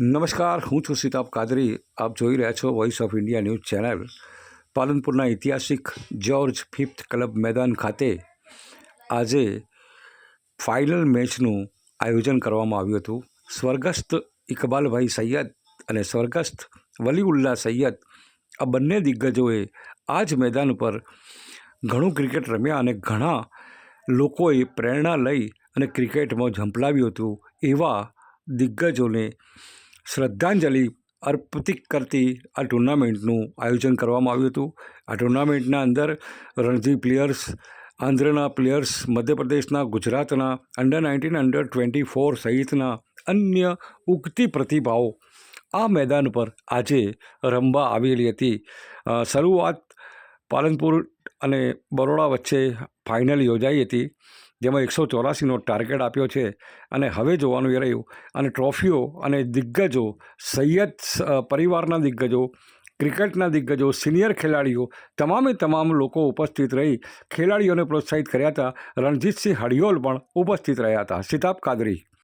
નમસ્કાર, હું છું સિતાબ કાદરી. આપ જોઈ રહ્યા છો voice of India news channel પાલનપુરના ઐતિહાસિક જ્યોર્જ ફિફ્થ ક્લબ મેદાન ખાતે આજે ફાઇનલ મેચનું આયોજન કરવામાં આવ્યું હતું. સ્વર્ગસ્થ ઇકબાલભાઈ સૈયદ અને સ્વર્ગસ્થ વલીઉલ્લા સૈયદ, આ બંને દિગ્ગજોએ આ જ મેદાન ઉપર ઘણું ક્રિકેટ રમ્યા અને ઘણા લોકોએ પ્રેરણા લઈ અને ક્રિકેટમાં ઝંપલાવ્યું હતું એવા દિગ્ગજોને શ્રદ્ધાંજલિ અર્પિત કરતી આ ટુર્નામેન્ટનું આયોજન કરવામાં આવ્યું હતું. આ ટુર્નામેન્ટના અંદર રણજી પ્લેયર્સ, આંધ્રના પ્લેયર્સ, મધ્યપ્રદેશના, ગુજરાતના under nineteen under twenty four સહિતના અન્ય ઉગતી પ્રતિભાઓ આ મેદાન પર આજે રમવા આવેલી હતી. શરૂઆત પાલનપુર અને બરોડા વચ્ચે ફાઇનલ યોજાઈ હતી. જેમાં એકસો ચોરાસીનો ટાર્ગેટ આપ્યો છે. અને હવે જોવાનું એ રહ્યું, અને ટ્રોફીઓ અને દિગ્ગજો, સૈયદ પરિવારના દિગ્ગજો, ક્રિકેટના દિગ્ગજો, સિનિયર ખેલાડીઓ, તમામે તમામ લોકો ઉપસ્થિત રહી ખેલાડીઓને પ્રોત્સાહિત કર્યા હતા. રણજીતસિંહ હડિયોલ પણ ઉપસ્થિત રહ્યા હતા. સિતાબ કાદરી.